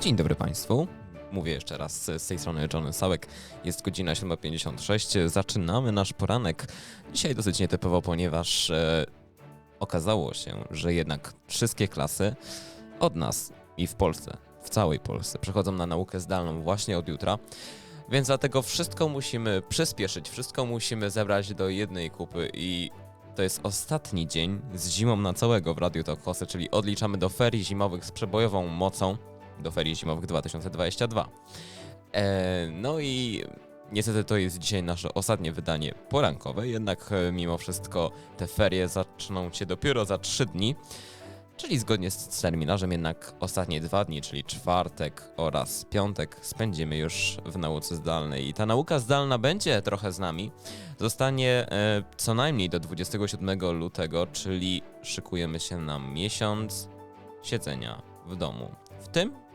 Dzień dobry Państwu. Mówię jeszcze raz z tej strony Johnny Sałek. Jest godzina 7.56. Zaczynamy nasz poranek. Dzisiaj dosyć nietypowo, ponieważ e, okazało się, że jednak wszystkie klasy od nas i w Polsce, w całej Polsce, przechodzą na naukę zdalną właśnie od jutra. Więc dlatego wszystko musimy przyspieszyć, wszystko musimy zebrać do jednej kupy i to jest ostatni dzień z zimą na całego w Radiu Talk Hosty, czyli odliczamy do ferii zimowych z przebojową mocą do ferii zimowych 2022. E, no i niestety to jest dzisiaj nasze ostatnie wydanie porankowe, jednak e, mimo wszystko te ferie zaczną się dopiero za 3 dni. Czyli zgodnie z, terminarzem, jednak ostatnie dwa dni, czyli czwartek oraz piątek, spędzimy już w nauce zdalnej. I ta nauka zdalna będzie trochę z nami. Zostanie e, co najmniej do 27 lutego, czyli szykujemy się na miesiąc siedzenia w domu. W tym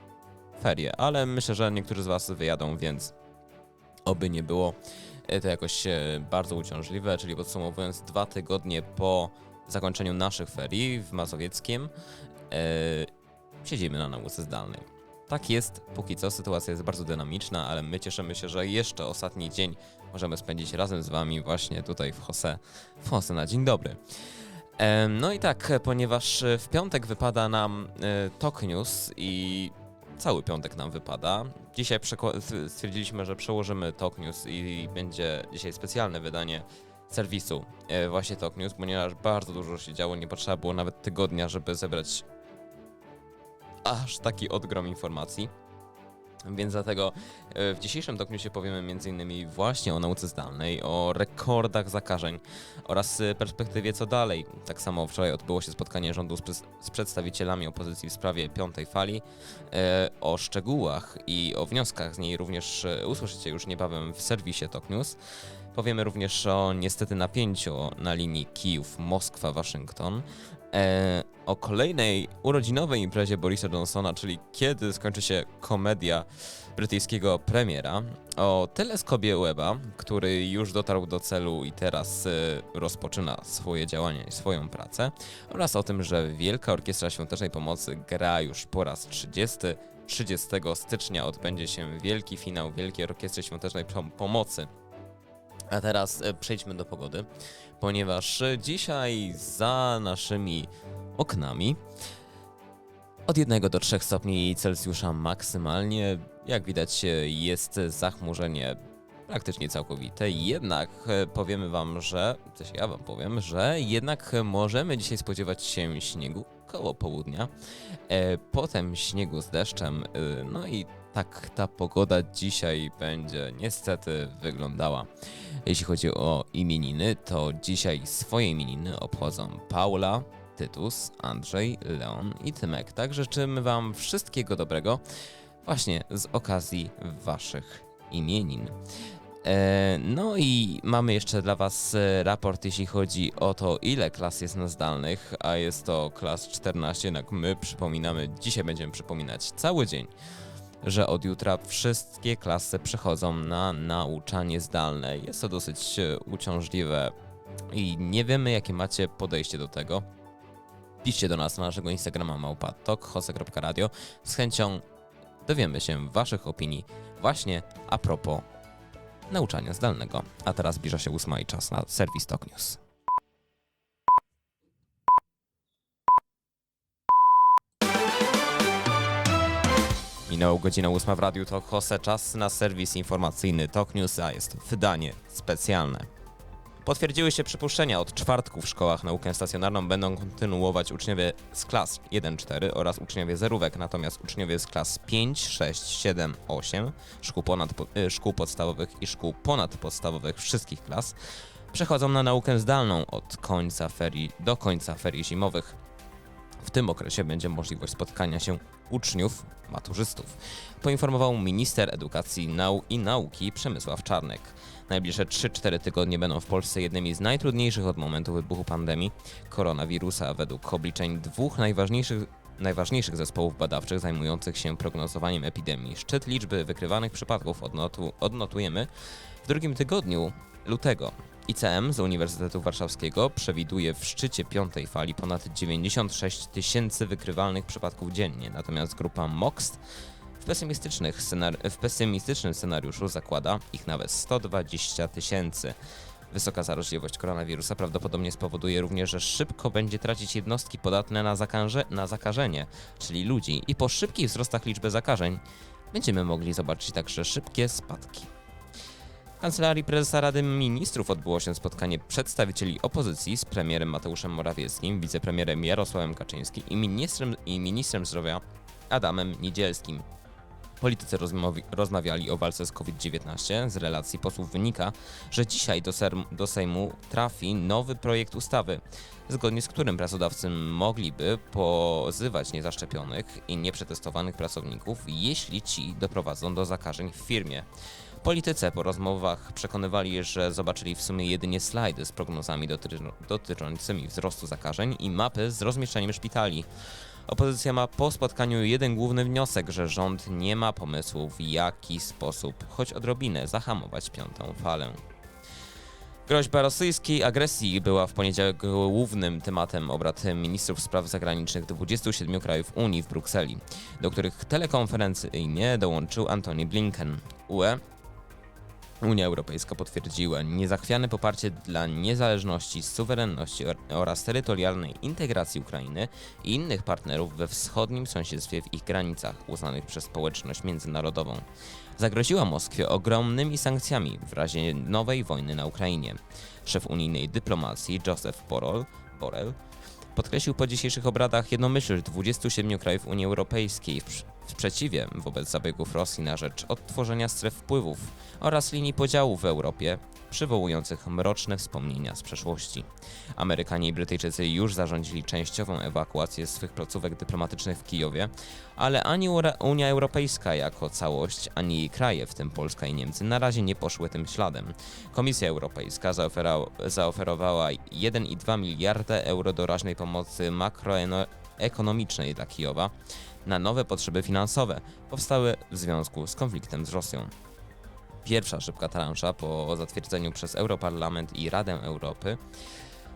ferie, ale myślę, że niektórzy z Was wyjadą, więc oby nie było e, to jakoś e, bardzo uciążliwe, czyli podsumowując, dwa tygodnie po zakończeniu naszych ferii w Mazowieckiem e, siedzimy na nauce zdalnej. Tak jest, póki co sytuacja jest bardzo dynamiczna, ale my cieszymy się, że jeszcze ostatni dzień możemy spędzić razem z Wami właśnie tutaj w Jose, w Jose na dzień dobry. No i tak, ponieważ w piątek wypada nam Talk News i cały piątek nam wypada. Dzisiaj stwierdziliśmy, że przełożymy Talk News i będzie dzisiaj specjalne wydanie serwisu e, właśnie Talk News, ponieważ bardzo dużo się działo, nie potrzeba było nawet tygodnia, żeby zebrać aż taki odgrom informacji. Więc dlatego e, w dzisiejszym Talk Newsie powiemy m.in. właśnie o nauce zdalnej, o rekordach zakażeń oraz e, perspektywie co dalej. Tak samo wczoraj odbyło się spotkanie rządu z, przedstawicielami opozycji w sprawie piątej fali. E, o szczegółach i o wnioskach z niej również usłyszycie już niebawem w serwisie Talk News. Powiemy również o niestety napięciu na linii Kijów-Moskwa-Waszyngton. O kolejnej urodzinowej imprezie Borisa Johnsona, czyli kiedy skończy się komedia brytyjskiego premiera, o teleskopie Weba, który już dotarł do celu i teraz e, rozpoczyna swoje działania i swoją pracę, oraz o tym, że Wielka Orkiestra Świątecznej Pomocy gra już po raz 30. 30 stycznia odbędzie się wielki finał Wielkiej Orkiestry Świątecznej Pom- Pomocy. A teraz e, przejdźmy do pogody, ponieważ e, dzisiaj za naszymi oknami od 1 do 3 stopni Celsjusza maksymalnie. Jak widać, e, jest zachmurzenie praktycznie całkowite. Jednak powiemy Wam, że, też ja Wam powiem, że jednak możemy dzisiaj spodziewać się śniegu koło południa, potem śniegu z deszczem, no i tak ta pogoda dzisiaj będzie niestety wyglądała. Jeśli chodzi o imieniny, to dzisiaj swoje imieniny obchodzą Paula, Tytus, Andrzej, Leon i Tymek. Tak życzymy Wam wszystkiego dobrego właśnie z okazji Waszych imienin. E, no i mamy jeszcze dla Was e, raport, jeśli chodzi o to, ile klas jest na zdalnych, a jest to klas 14, jednak my przypominamy, dzisiaj będziemy przypominać cały dzień, że od jutra wszystkie klasy przechodzą na nauczanie zdalne. Jest to dosyć e, uciążliwe i nie wiemy, jakie macie podejście do tego. Piszcie do nas na naszego Instagrama małpatok, hose.radio. Z chęcią dowiemy się Waszych opinii właśnie a propos nauczania zdalnego. A teraz zbliża się ósma i czas na serwis Talk News. Minęła godzina ósma w Radiu Talk Hose. Czas na serwis informacyjny Talk News, a jest wydanie specjalne. Potwierdziły się przypuszczenia od czwartku w szkołach naukę stacjonarną będą kontynuować uczniowie z klas 1-4 oraz uczniowie zerówek, natomiast uczniowie z klas 5, 6, 7, 8 szkół, ponad, y, szkół podstawowych i szkół ponadpodstawowych wszystkich klas przechodzą na naukę zdalną od końca ferii do końca ferii zimowych. W tym okresie będzie możliwość spotkania się uczniów, maturzystów, poinformował minister edukacji nau i nauki Przemysław Czarnek. Najbliższe 3-4 tygodnie będą w Polsce jednymi z najtrudniejszych od momentu wybuchu pandemii koronawirusa według obliczeń dwóch najważniejszych, najważniejszych zespołów badawczych zajmujących się prognozowaniem epidemii. Szczyt liczby wykrywanych przypadków odnotu, odnotujemy w drugim tygodniu lutego. ICM z Uniwersytetu Warszawskiego przewiduje w szczycie piątej fali ponad 96 tysięcy wykrywalnych przypadków dziennie, natomiast grupa MOXT W, pesymistycznych scenar- w pesymistycznym scenariuszu zakłada ich nawet 120 tysięcy. Wysoka zaraźliwość koronawirusa prawdopodobnie spowoduje również, że szybko będzie tracić jednostki podatne na, zakaże- na zakażenie, czyli ludzi, i po szybkich wzrostach liczby zakażeń będziemy mogli zobaczyć także szybkie spadki. Kancelarii Prezesa Rady Ministrów odbyło się spotkanie przedstawicieli opozycji z premierem Mateuszem Morawieckim, wicepremierem Jarosławem Kaczyńskim i ministrem, i ministrem zdrowia Adamem Niedzielskim. Politycy rozmawiali o walce z COVID-19. Z relacji posłów wynika, że dzisiaj do, do Sejmu trafi nowy projekt ustawy, zgodnie z którym pracodawcy mogliby pozywać niezaszczepionych i nieprzetestowanych pracowników, jeśli ci doprowadzą do zakażeń w firmie. Politycy po rozmowach przekonywali, że zobaczyli w sumie jedynie slajdy z prognozami dotyczącymi wzrostu zakażeń i mapy z rozmieszczeniem szpitali. Opozycja ma po spotkaniu jeden główny wniosek, że rząd nie ma pomysłu w jaki sposób, choć odrobinę, zahamować piątą falę. Groźba rosyjskiej agresji była w poniedziałek głównym tematem obrad ministrów spraw zagranicznych 27 krajów Unii w Brukseli, do których telekonferencyjnie dołączył Antony Blinken. UE Unia Europejska potwierdziła niezachwiane poparcie dla niezależności, suwerenności or- oraz terytorialnej integracji Ukrainy i innych partnerów we wschodnim sąsiedztwie w ich granicach, uznanych przez społeczność międzynarodową. Zagroziła Moskwie ogromnymi sankcjami w razie nowej wojny na Ukrainie. Szef unijnej dyplomacji Joseph Borrell, Borrell podkreślił po dzisiejszych obradach jednomyślność 27 krajów Unii Europejskiej przy- w sprzeciwie wobec zabiegów Rosji na rzecz odtworzenia stref wpływów oraz linii podziału w Europie, przywołujących mroczne wspomnienia z przeszłości. Amerykanie i Brytyjczycy już zarządzili częściową ewakuację swych placówek dyplomatycznych w Kijowie, ale ani Unia Europejska jako całość, ani jej kraje, w tym Polska i Niemcy, na razie nie poszły tym śladem. Komisja Europejska zaoferowała 1,2 miliarda euro doraźnej pomocy makroekonomicznej dla Kijowa na nowe potrzeby finansowe powstałe w związku z konfliktem z Rosją. Pierwsza szybka transza po zatwierdzeniu przez Europarlament i Radę Europy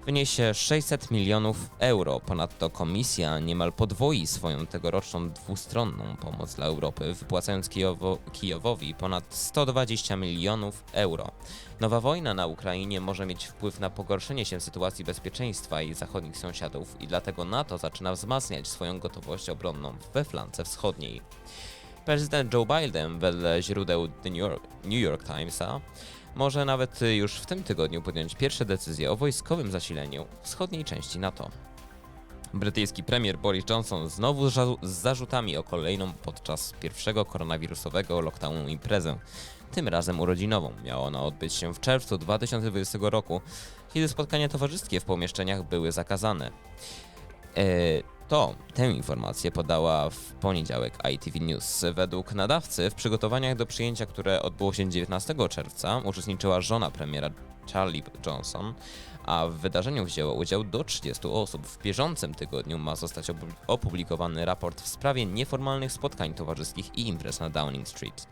wyniesie 600 milionów euro. Ponadto komisja niemal podwoi swoją tegoroczną dwustronną pomoc dla Europy, wypłacając Kijowo, Kijowowi ponad 120 milionów euro. Nowa wojna na Ukrainie może mieć wpływ na pogorszenie się sytuacji bezpieczeństwa jej zachodnich sąsiadów i dlatego NATO zaczyna wzmacniać swoją gotowość obronną we flance wschodniej. Prezydent Joe Biden, wedle źródeł The New York, New York Timesa, może nawet już w tym tygodniu podjąć pierwsze decyzje o wojskowym zasileniu wschodniej części NATO. Brytyjski premier Boris Johnson znowu z zarzutami o kolejną podczas pierwszego koronawirusowego lockdownu imprezę. Tym razem urodzinową. Miała ona odbyć się w czerwcu 2020 roku, kiedy spotkania towarzyskie w pomieszczeniach były zakazane. E, to tę informację podała w poniedziałek ITV News. Według nadawcy w przygotowaniach do przyjęcia, które odbyło się 19 czerwca, uczestniczyła żona premiera Charlie Johnson, a w wydarzeniu wzięło udział do 30 osób. W bieżącym tygodniu ma zostać opu- opublikowany raport w sprawie nieformalnych spotkań towarzyskich i imprez na Downing Street.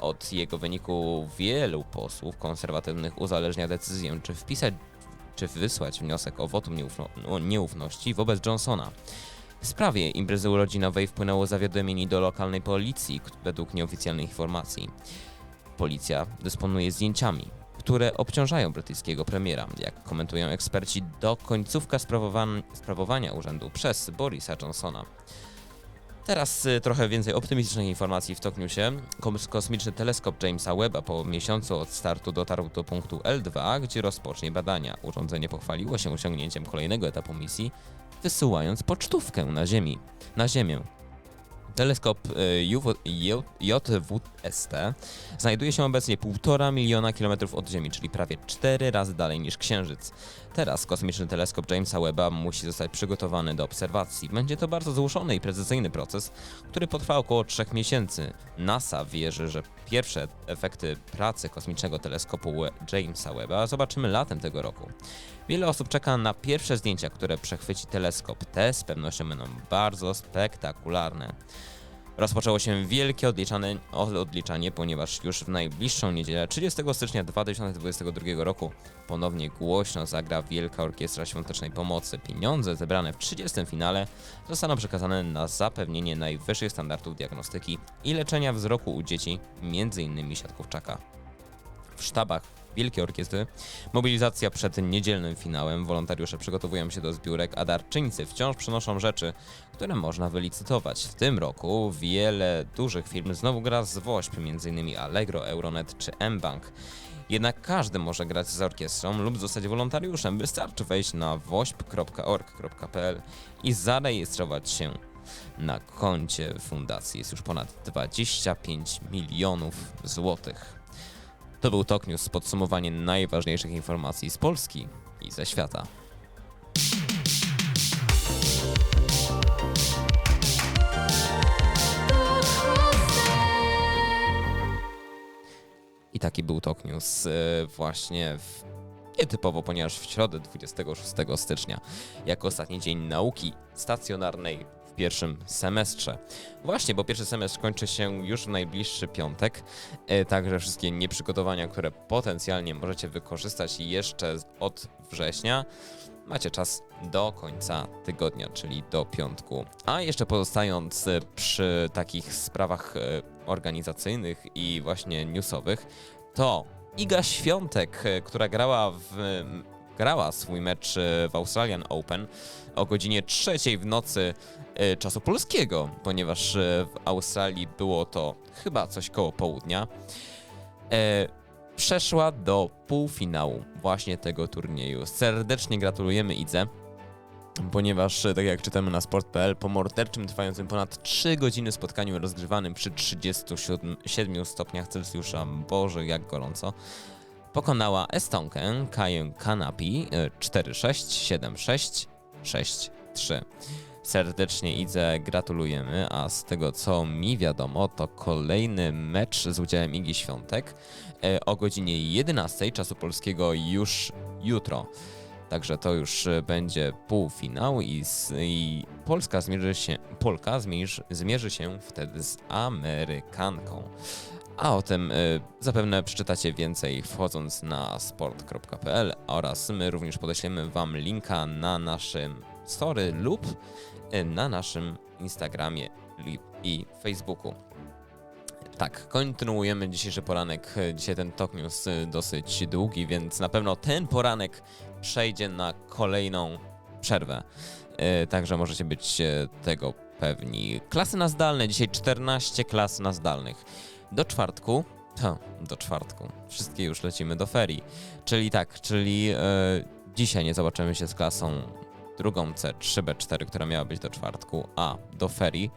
Od jego wyniku wielu posłów konserwatywnych uzależnia decyzję, czy wpisać czy wysłać wniosek o wotum nieufności wobec Johnsona. W sprawie imprezy urodzinowej wpłynęło zawiadomienie do lokalnej policji, według nieoficjalnych informacji. Policja dysponuje zdjęciami, które obciążają brytyjskiego premiera. Jak komentują eksperci, do końcówka sprawowan- sprawowania urzędu przez Borisa Johnsona. Teraz y, trochę więcej optymistycznych informacji w Tok Newsie. Kos- Kosmiczny teleskop Jamesa Webba po miesiącu od startu dotarł do punktu L2, gdzie rozpocznie badania. Urządzenie pochwaliło się osiągnięciem kolejnego etapu misji, wysyłając pocztówkę na Ziemi. Na Ziemię. Teleskop y, JWST znajduje się obecnie 1,5 miliona kilometrów od Ziemi, czyli prawie 4 razy dalej niż Księżyc. Teraz kosmiczny teleskop Jamesa Webba musi zostać przygotowany do obserwacji. Będzie to bardzo złożony i precyzyjny proces, który potrwa około 3 miesięcy. NASA wierzy, że pierwsze efekty pracy kosmicznego teleskopu Jamesa Webba zobaczymy latem tego roku. Wiele osób czeka na pierwsze zdjęcia, które przechwyci teleskop. Te z pewnością będą bardzo spektakularne. Rozpoczęło się wielkie odliczane, odliczanie, ponieważ już w najbliższą niedzielę, 30 stycznia 2022 roku, ponownie głośno zagra Wielka Orkiestra Świątecznej Pomocy. Pieniądze zebrane w 30 finale zostaną przekazane na zapewnienie najwyższych standardów diagnostyki i leczenia wzroku u dzieci, m.in. siatkówczaka. W sztabach Wielkiej Orkiestry mobilizacja przed niedzielnym finałem, wolontariusze przygotowują się do zbiórek, a darczyńcy wciąż przynoszą rzeczy, które można wylicytować. W tym roku wiele dużych firm znowu gra z WOŚP, m.in. Allegro, Euronet czy mBank. Jednak każdy może grać z orkiestrą lub zostać wolontariuszem. Wystarczy wejść na wośp.org.pl i zarejestrować się. Na koncie fundacji jest już ponad 25 milionów złotych. To był Tok News, podsumowanie najważniejszych informacji z Polski i ze świata. I taki był Tok News e, właśnie w nietypowo, ponieważ w środę 26 stycznia, jako ostatni dzień nauki stacjonarnej pierwszym semestrze. Właśnie, bo pierwszy semestr kończy się już w najbliższy piątek, e, także wszystkie nieprzygotowania, które potencjalnie możecie wykorzystać jeszcze od września, macie czas do końca tygodnia, czyli do piątku. A jeszcze pozostając e, przy takich sprawach e, organizacyjnych i właśnie newsowych, to Iga Świątek, która grała w grała swój mecz e, w Australian Open o godzinie trzeciej w nocy e, czasu polskiego, ponieważ e, w Australii było to chyba coś koło południa. Przeszła do półfinału właśnie tego turnieju. Serdecznie gratulujemy Idze, ponieważ, tak jak czytamy na sport.pl, po morderczym trwającym ponad 3 godziny spotkaniu rozgrywanym przy 37 7 stopniach Celsjusza, boże jak gorąco, pokonała Estonkę Kaję Kanapi e, 4-6, 7-6, 6-3. Serdecznie Idze gratulujemy, a z tego co mi wiadomo, to kolejny mecz z udziałem Igi Świątek e, o godzinie 11 czasu polskiego już jutro. Także to już e, będzie półfinał i, s- i Polska zmierzy się, Polka zmierzy, zmierzy się wtedy z Amerykanką. A o tym y, zapewne przeczytacie więcej wchodząc na sport.pl oraz my również podeślemy Wam linka na naszym story lub y, na naszym Instagramie i Facebooku. Tak, kontynuujemy dzisiejszy poranek. Dzisiaj ten Talk News y, dosyć długi, więc na pewno ten poranek przejdzie na kolejną przerwę. Także możecie być tego pewni. Klasy na zdalne, dzisiaj 14 klas na zdalnych. Do czwartku, to, do czwartku, wszystkie już lecimy do ferii. Czyli tak, czyli e, dzisiaj nie zobaczymy się z klasą drugą C, 3B4, która miała być do czwartku, a do ferii.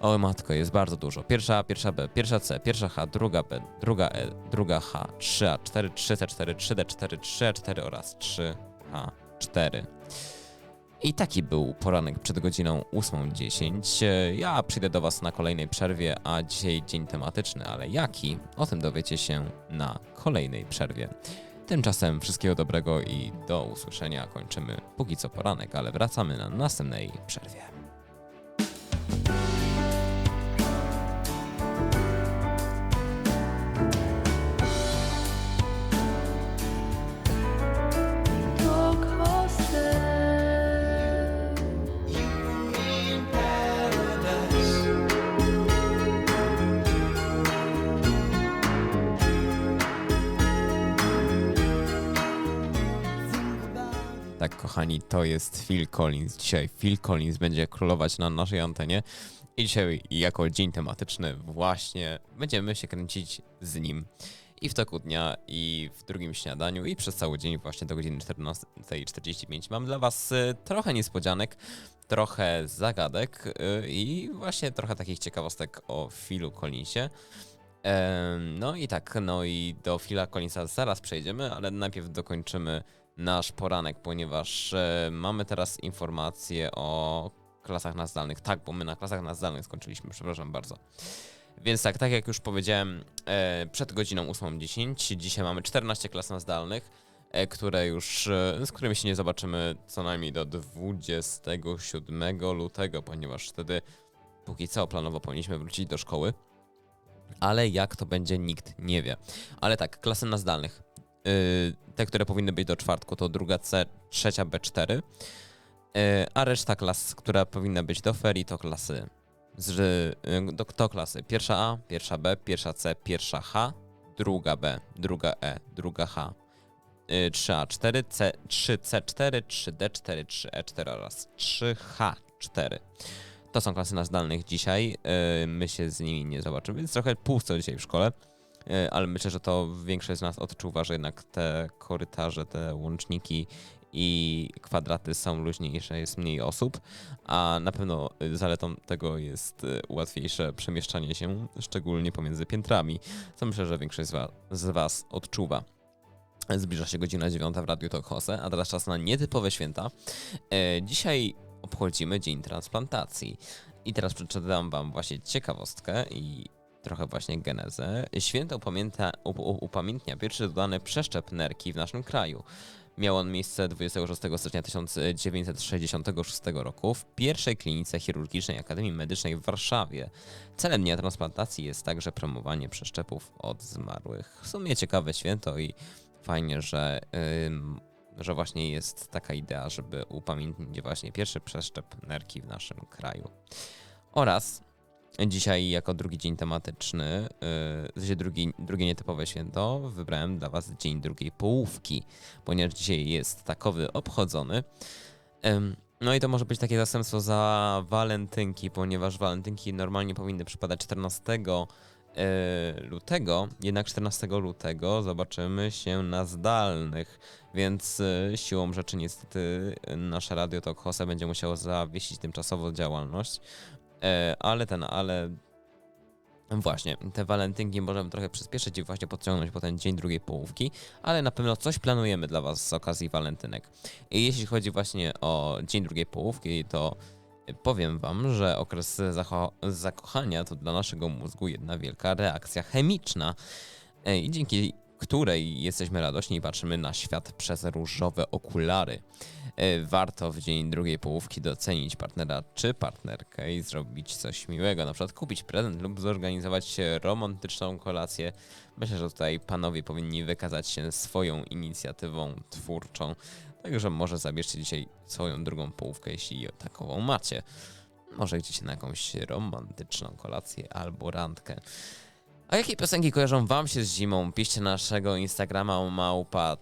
O matko, jest bardzo dużo. Pierwsza A, pierwsza B, pierwsza C, pierwsza H, druga B, druga E, druga H, 3A4, 3C4, 3D4, 3A4 oraz 3H4. I taki był poranek przed godziną 8.10. E, Ja przyjdę do Was na kolejnej przerwie, a dzisiaj dzień tematyczny, ale jaki? O tym dowiecie się na kolejnej przerwie. Tymczasem wszystkiego dobrego i do usłyszenia. Kończymy póki co poranek, ale wracamy na następnej przerwie. Kochani, to jest Phil Collins. Dzisiaj Phil Collins będzie królować na naszej antenie. I dzisiaj, jako dzień tematyczny, właśnie będziemy się kręcić z nim. I w toku dnia, i w drugim śniadaniu, i przez cały dzień, właśnie do godziny 14.45. Mam dla Was y, trochę niespodzianek, trochę zagadek y, i właśnie trochę takich ciekawostek o Philu Collinsie. No i tak, no i do Phila Collinsa zaraz przejdziemy, ale najpierw dokończymy nasz poranek, ponieważ e, mamy teraz informacje o klasach na zdalnych. Tak, bo my na klasach na zdalnych skończyliśmy, przepraszam bardzo. Więc tak, tak jak już powiedziałem, e, przed godziną 8.10 dzisiaj mamy 14 klas na zdalnych, e, które już, z którymi się nie zobaczymy co najmniej do 27 lutego, ponieważ wtedy póki co planowo powinniśmy wrócić do szkoły, ale jak to będzie, nikt nie wie. Ale tak, klasy na zdalnych. Yy, te, które powinny być do czwartku, to druga C, trzecia B4, yy, a reszta klas, która powinna być do ferii, to klasy z, yy, do, to klasy pierwsza A, pierwsza B, pierwsza C, pierwsza H, druga B, druga E, druga H, y, 3A4, C, 3C4, 3D4, 3E4 oraz 3H4. To są klasy na zdalnych dzisiaj. My się z nimi nie zobaczymy, więc trochę pusto dzisiaj w szkole. Y, Ale myślę, że to większość z nas odczuwa, że jednak te korytarze, te łączniki i kwadraty są luźniejsze, jest mniej osób, a na pewno y, zaletą tego jest y, łatwiejsze przemieszczanie się, szczególnie pomiędzy piętrami, co myślę, że większość z was, odczuwa. Zbliża się godzina 9 w Radiu Talk Hose, a teraz czas na nietypowe święta. E, dzisiaj obchodzimy Dzień Transplantacji. I teraz przeczytam wam właśnie ciekawostkę i trochę właśnie genezę. Święto upamiętnia pierwszy dodany przeszczep nerki w naszym kraju. Miał on miejsce 26 stycznia 1966 roku w pierwszej klinice chirurgicznej Akademii Medycznej w Warszawie. Celem dnia transplantacji jest także promowanie przeszczepów od zmarłych. W sumie ciekawe święto i fajnie, że, ym, że właśnie jest taka idea, żeby upamiętnić właśnie pierwszy przeszczep nerki w naszym kraju. Oraz dzisiaj jako drugi dzień tematyczny, yy, w sensie drugi, drugie nietypowe święto, wybrałem dla Was dzień drugiej połówki, ponieważ dzisiaj jest takowy obchodzony. No i to może być takie zastępstwo za walentynki, ponieważ walentynki normalnie powinny przypadać 14 e, lutego, jednak 14 lutego zobaczymy się na zdalnych, więc e, siłą rzeczy niestety nasze Radio Talk Hose będzie musiało zawiesić tymczasowo działalność, ale ten, ale Właśnie, te walentynki możemy trochę przyspieszyć i właśnie podciągnąć po ten dzień drugiej połówki, ale na pewno coś planujemy dla Was z okazji walentynek. I jeśli chodzi właśnie o dzień drugiej połówki, to powiem Wam, że okres zakochania to dla naszego mózgu jedna wielka reakcja chemiczna e, i dzięki której jesteśmy radośni i patrzymy na świat przez różowe okulary. E, Warto w dzień drugiej połówki docenić partnera czy partnerkę i zrobić coś miłego, na przykład kupić prezent lub zorganizować romantyczną kolację. Myślę, że tutaj panowie powinni wykazać się swoją inicjatywą twórczą, także może zabierzcie dzisiaj swoją drugą połówkę, jeśli takową macie. Może gdzieś na jakąś romantyczną kolację albo randkę. A jakie piosenki kojarzą wam się z zimą? Piszcie na naszego Instagrama małpa.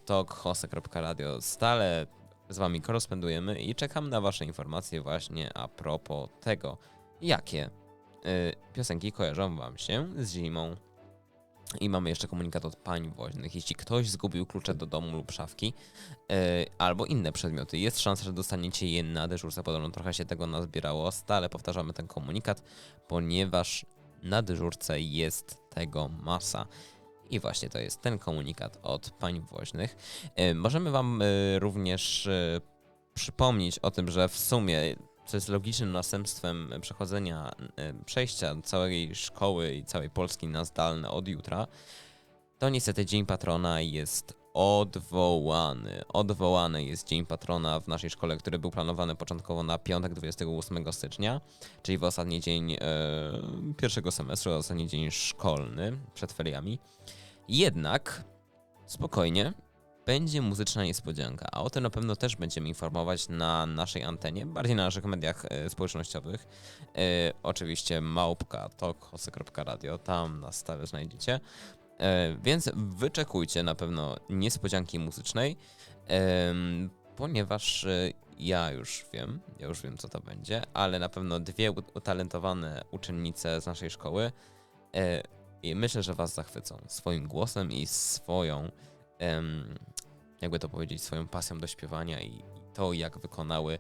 Stale z wami korespondujemy i czekam na wasze informacje właśnie a propos tego, jakie y, piosenki kojarzą wam się z zimą. I mamy jeszcze komunikat od pań woźnych. Jeśli ktoś zgubił klucze do domu lub szafki, y, albo inne przedmioty, jest szansa, że dostaniecie je na dyżurce. Podobno trochę się tego nazbierało. Stale powtarzamy ten komunikat, ponieważ na dyżurce jest tego masa. I właśnie to jest ten komunikat od pań woźnych. E, Możemy Wam e, również e, przypomnieć o tym, że w sumie, co jest logicznym następstwem przechodzenia, przejścia całej szkoły i całej Polski na zdalne od jutra, to niestety Dzień Patrona jest odwołany. Odwołany jest Dzień Patrona w naszej szkole, który był planowany początkowo na piątek 28 stycznia, czyli w ostatni dzień e, pierwszego semestru, ostatni dzień szkolny przed feriami. Jednak spokojnie, będzie muzyczna niespodzianka, a o tym na pewno też będziemy informować na naszej antenie, bardziej na naszych mediach e, społecznościowych. E, oczywiście małpka talkhose.radio, tam nas stale znajdziecie. E, więc wyczekujcie na pewno niespodzianki muzycznej, ponieważ e, ja już wiem, ja już wiem co to będzie, ale na pewno dwie utalentowane uczennice z naszej szkoły e, i myślę, że was zachwycą swoim głosem i swoją, jakby to powiedzieć, swoją pasją do śpiewania i to, jak wykonały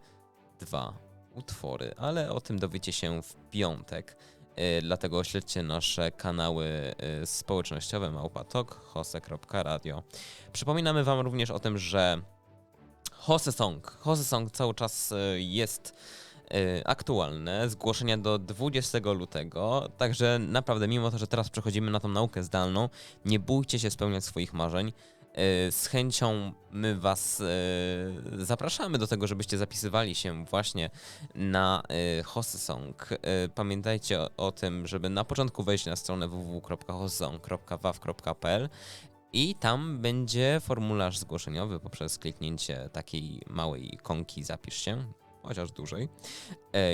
dwa utwory, ale o tym dowiecie się w piątek. E, Dlatego śledźcie nasze kanały e, społecznościowe małpatok, hose.radio. Przypominamy Wam również o tym, że Hose Song, Hose Song cały czas e, jest aktualne, zgłoszenia do 20 lutego, także naprawdę mimo to, że teraz przechodzimy na tą naukę zdalną, nie bójcie się spełniać swoich marzeń. E, Z chęcią my Was e, zapraszamy do tego, żebyście zapisywali się właśnie na e, Hossesong. Pamiętajcie o, tym, żeby na początku wejść na stronę www.hossesong.waw.pl i tam będzie formularz zgłoszeniowy poprzez kliknięcie takiej małej ikonki zapisz się, chociaż dłużej.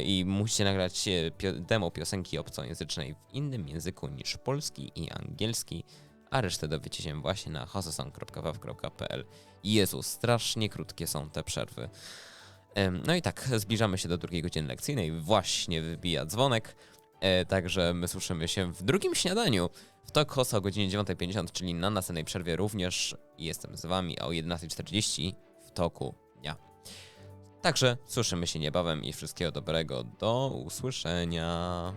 I musicie nagrać demo piosenki obcojęzycznej w innym języku niż polski i angielski, a resztę dowiecie się właśnie na hosesong.waw.pl. Jezu, strasznie krótkie są te przerwy. No i tak, zbliżamy się do drugiej godziny lekcyjnej, właśnie wybija dzwonek, e, także my słyszymy się w drugim śniadaniu w Talk House o godzinie 9.50, czyli na następnej przerwie również jestem z wami, o 11.40 w toku dnia. Także słyszymy się niebawem i wszystkiego dobrego. Do usłyszenia.